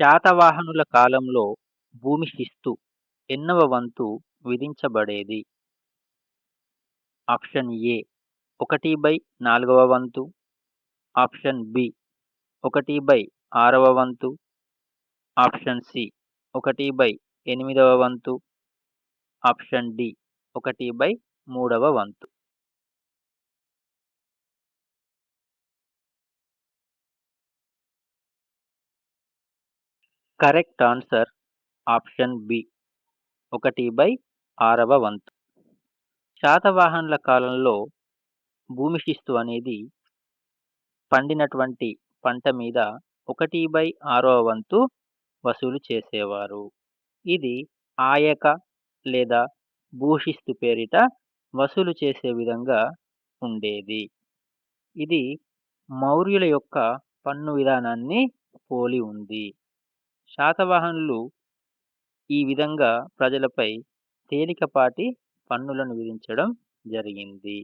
శాతవాహనుల కాలంలో భూమి శిస్తు ఎన్నవ వంతు విధించబడేది? ఆప్షన్ ఏ ఒకటి బై నాలుగవ వంతు. ఆప్షన్ బి ఒకటి బై ఆరవ వంతు. ఆప్షన్ సి ఒకటి బై ఎనిమిదవ వంతు. ఆప్షన్ డి ఒకటి బై మూడవ వంతు. Correct answer option B. ఒకటి బై ఆరవ వంతు. శాతవాహనుల కాలంలో భూమి శిస్తు అనేది పండినటువంటి పంట మీద ఒకటి బై ఆరవ వంతు వసూలు చేసేవారు. ఇది ఆయక లేదా భూషిస్తు పేరిట వసూలు చేసే విధంగా ఉండేది. ఇది మౌర్యుల యొక్క పన్ను విధానాన్ని పోలి ఉంది. శాతవాహనులు ఈ విధంగా ప్రజలపై తేలికపాటి పన్నులను విధించడం జరిగింది.